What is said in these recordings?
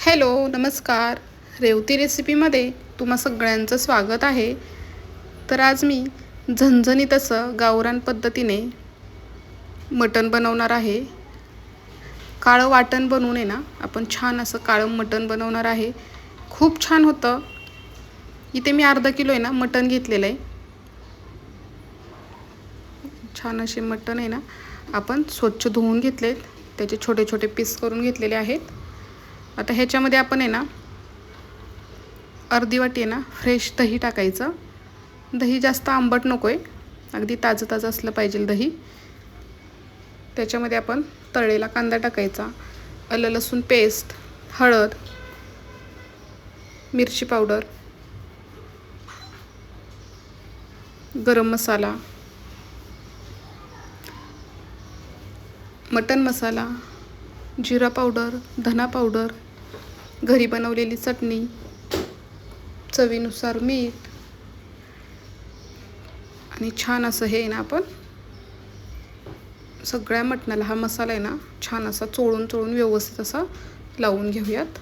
Hello नमस्कार. रेवती रेसिपीमध्ये तुम्हा सगळ्यांचं स्वागत आहे. तर आज मी झणझणीत असं गावरान पद्धतीने मटण बनवणार आहे. काळं वाटण बनवून आहे ना आपण छान असं काळं मटण बनवणार आहे. खूप छान होतं. इथे मी अर्धा किलो आहे ना मटण घेतलेलं आहे. छान असे मटण आहे ना आपण स्वच्छ धुवून घेतलेत. त्याचे छोटे छोटे पीस करून घेतलेले आहेत. आता ह्याच्यामध्ये आपण आहे ना अर्धी वाटी आहे ना फ्रेश दही टाकायचं. दही जास्त आंबट नको आहे अगदी ताजं ताजं असलं पाहिजे दही. त्याच्यामध्ये आपण तळलेला कांदा टाकायचा आलं लसूण पेस्ट हळद मिरची पावडर गरम मसाला मटन मसाला जिरा पावडर धना पावडर घरी बनवलेली चटणी. चवीनुसार मीठ. आणि छान असं हे ना आपण सगळ्या मटणाला हा मसाला आहे ना छान असा चोळून चोळून व्यवस्थित असा लावून घेऊयात.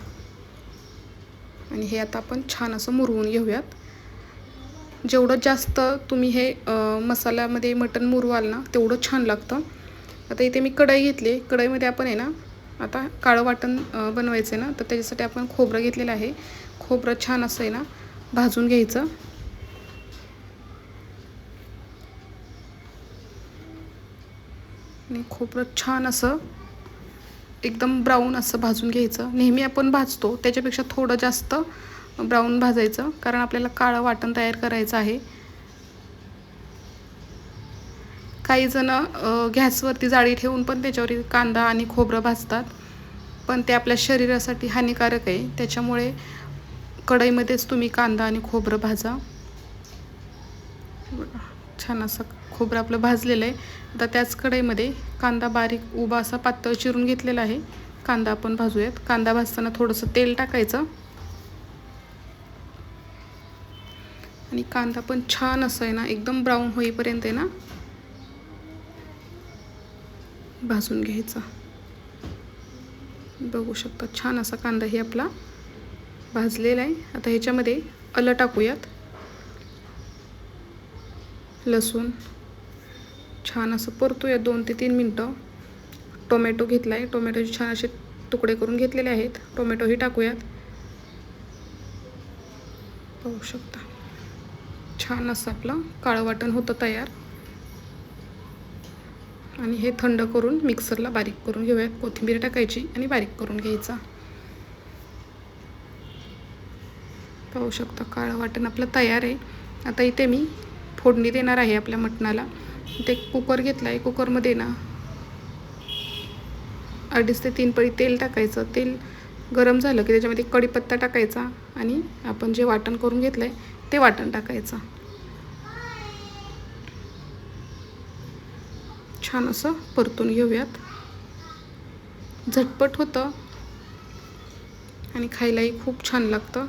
आणि हे आता आपण छान असं मुरवून घेऊयात. जेवढं जास्त तुम्ही हे मसाल्यामध्ये मटण मुरवाल ना तेवढं छान लागतं. आता इथे मी कढई घेतली कढईमध्ये आपण आहे ना आता काळं वाटण बनवायचं आहे ना तर त्याच्यासाठी आपण खोबरं घेतलेलं आहे. खोबरं छान असं आहे ना भाजून घ्यायचं. आणि खोबरं छान असं एकदम ब्राऊन असं भाजून घ्यायचं. नेहमी आपण भाजतो त्याच्यापेक्षा थोडं जास्त ब्राऊन भाजायचं कारण आपल्याला काळं वाटण तयार करायचं आहे. काही जण गॅसवरती जाळी ठेवून पण त्याच्यावर कांदा आणि खोबरं भाजतात. पण ते आपल्या शरीरासाठी हानिकारक आहे. त्याच्यामुळे कढईमध्येच तुम्ही कांदा आणि खोबरं भाजा. छान असं खोबरं आपलं भाजलेलं आहे. आता त्याच कढईमध्ये कांदा बारीक उभा असा पातळ चिरून घेतलेला आहे. कांदा आपण भाजूयात. कांदा भाजताना थोडंसं तेल टाकायचं. आणि कांदा पण छान असं आहे ना एकदम ब्राऊन होईपर्यंत आहे ना भाजून घ्यायचा. बघू शकता छान असा कांदाही आपला भाजलेला आहे. आता ह्याच्यामध्ये आलं टाकूयात. लसूण. छान असं परतूया दोन ते तीन मिनटं. टोमॅटो घेतला आहे टोमॅटोचे छान असे तुकडे करून घेतलेले आहेत. टोमॅटोही टाकूयात. पाहू शकता. छान असं आपलं काळं वाटण होतं तयार. आणि हे थंड करून मिक्सरला बारीक करून घेऊयात कोथिंबीर टाकायची आणि बारीक करून घ्यायचा. पाहू शकता काळं वाटण आपलं तयार आहे. आता इथे मी फोडणी देणार आहे आपल्या मटणाला. ते कुकर घेतला आहे कुकरमध्ये ना अडीच ते तीन पळी तेल टाकायचं. तेल गरम झालं की त्याच्यामध्ये कढीपत्ता टाकायचा आणि आपण जे वाटण करून घेतलं आहे ते वाटण टाकायचं. छान असं परतून घेऊयात. झटपट होतं. आणि खायलाही खूप छान लागतं.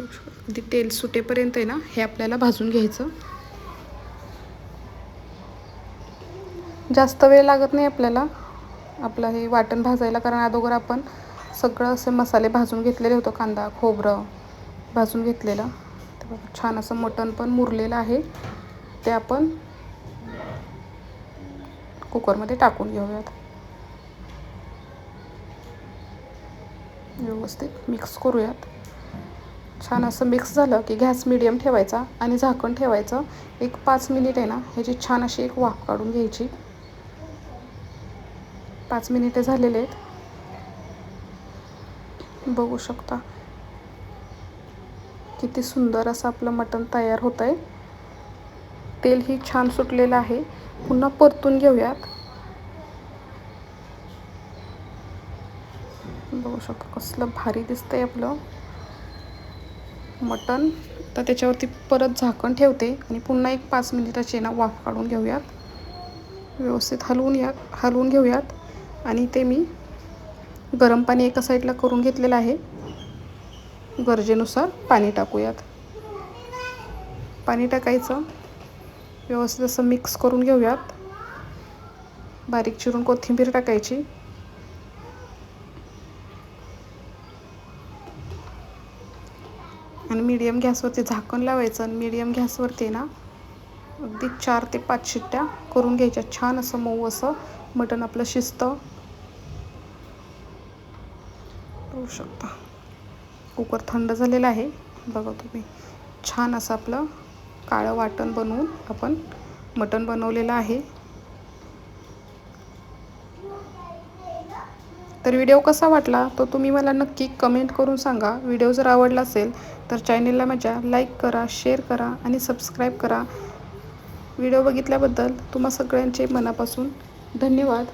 अगदी तेल सुटेपर्यंत आहे ना हे आपल्याला भाजून घ्यायचं. जास्त वेळ लागत नाही आपल्याला. आपलं हे वाटण भाजायला कारण अगोदर आपण सगळं असे मसाले भाजून घेतलेले होतो कांदा खोबरं भाजून घेतलेलं. छान असं मटण पण मुरलेलं आहे. ते आपण कुकरमध्ये टाकून घेऊयात. व्यवस्थित मिक्स करूयात. छान असं मिक्स झालं की गॅस मिडियम ठेवायचा आणि झाकण ठेवायचं. एक पाच मिनिट आहे ना ह्याची छान अशी एक वाफ काढून घ्यायची. पाच मिनिटे झालेले आहेत. बघू शकता. किती सुंदर असं आपलं मटण तयार होतं आहे तेलही छान सुटलेलं आहे. पुन्हा परतून घेऊयात. बघू शकतो कसलं भारी दिसतंय आपलं मटण. तर त्याच्यावरती परत झाकण ठेवते आणि पुन्हा एक पाच मिनिटाची ना वाफ काढून घेऊयात. व्यवस्थित हलवून या हलवून घेऊयात. आणि ते मी गरम पाणी एका साईडला करून घेतलेलं आहे. गरजेनुसार पाणी टाकूयात. पाणी टाकायचं. व्यवस्थित असं मिक्स करून घेऊयात. बारीक चिरून कोथिंबीर टाकायची. आणि मीडियम गॅसवरती झाकण लावायचं. आणि मीडियम गॅसवरती ना अगदी चार ते पाच शिट्ट्या करून घ्यायच्या. छान असं मऊ असं मटण आपलं शिजतं. करू शकता. कुकर थंड झालेला आहे. बघा तुम्ही. छान असं आपलं काळं वाटण बनवून आपण मटण बनवलेलं आहे. तर व्हिडिओ कसा वाटला तो तुम्ही मला नक्की कमेंट करून सांगा. व्हिडिओ जर आवडला असेल तर चॅनेलला माझ्या लाईक करा शेअर करा आणि सबस्क्राईब करा. व्हिडिओ बघितल्याबद्दल तुम्हा सगळ्यांचे मनापासून धन्यवाद.